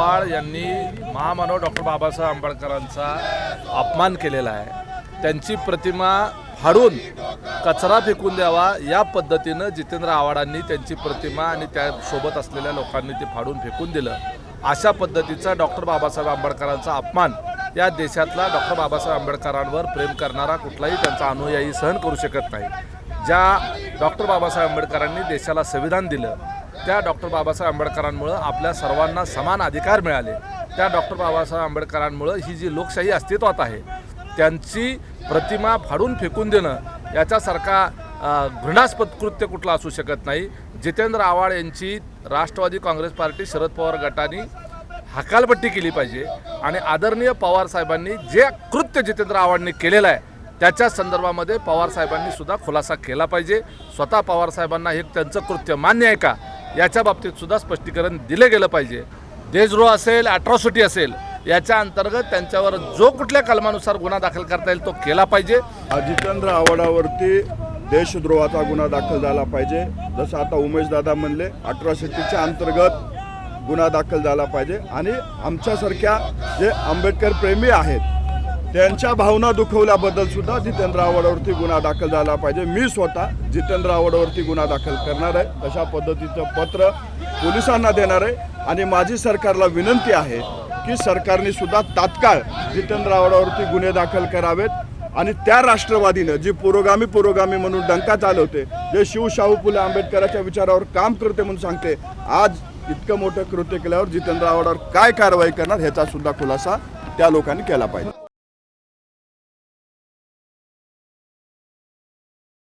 बाळ यांनी महामानव डॉक्टर बाबासाहेब आंबेडकरांचा अपमान केलेला आहे. त्यांची प्रतिमा फाडून कचरा फेकून द्यावा या पद्धतीनं जितेंद्र आव्हाडांनी त्यांची प्रतिमा आणि त्या सोबत असलेल्या लोकांनी ते फाडून फेकून दिलं. अशा पद्धतीचा डॉक्टर बाबासाहेब आंबेडकरांचा अपमान या देशातला डॉक्टर बाबासाहेब आंबेडकरांवर प्रेम करणारा कुठलाही त्यांचा अनुयायी सहन करू शकत नाही. ज्या डॉक्टर बाबासाहेब आंबेडकरांनी देशाला संविधान दिलं त्या डॉक्टर बाबासाहेब आंबेडकरांमुळं आपल्या सर्वांना समान अधिकार मिळाले. त्या डॉक्टर बाबासाहेब आंबेडकरांमुळं ही जी लोकशाही अस्तित्वात आहे त्यांची प्रतिमा फाडून फेकून देणं याच्यासारखा घृणास्पद कृत्य कुठलं असू शकत नाही. जितेंद्र आव्हाड यांची राष्ट्रवादी काँग्रेस पार्टी शरद पवार गटाने हकालपट्टी केली पाहिजे आणि आदरणीय पवार साहेबांनी जे कृत्य जितेंद्र आव्हाडने केलेलं आहे त्याच्या संदर्भामध्ये पवारसाहेबांनी सुद्धा खुलासा केला पाहिजे. स्वतः पवार साहेबांना हे त्यांचं कृत्य मान्य आहे का? याच्या बाबतीत सुद्धा स्पष्टीकरण दिलं गेलं पाहिजे. देशद्रोह असेल अट्रॉसिटी असेल याच्या अंतर्गत त्यांच्यावर जो कुठल्या कलमानुसार गुन्हा दाखल करता येईल तो केला पाहिजे. जितेंद्र आव्हाडावरती देशद्रोहाचा गुन्हा दाखल झाला पाहिजे. जसं आता उमेश दादा म्हणले अट्रॉसिटीच्या अंतर्गत गुन्हा दाखल झाला पाहिजे. आणि आमच्यासारख्या जे आंबेडकर प्रेमी आहेत त्यांच्या भावना दुखवल्याबद्दल सुद्धा जितेंद्र आव्हाडावरती गुन्हा दाखल झाला पाहिजे. मी स्वतः जितेंद्र आव्हाडावरती गुन्हा दाखल करणार आहे. तशा पद्धतीचं पत्र पोलिसांना देणार आहे. आणि माझी सरकारला विनंती आहे की सरकारने सुद्धा तात्काळ जितेंद्र आव्हाडावरती गुन्हे दाखल करावेत. आणि त्या राष्ट्रवादीनं जी पुरोगामी पुरोगामी म्हणून डंका चालवते जे शिवशाहू फुले आंबेडकरांच्या विचारावर काम करते म्हणून सांगते आज इतकं मोठं कृत्य केल्यावर जितेंद्र आव्हाडावर काय कारवाई करणार ह्याचा सुद्धा खुलासा त्या लोकांनी केला पाहिजे.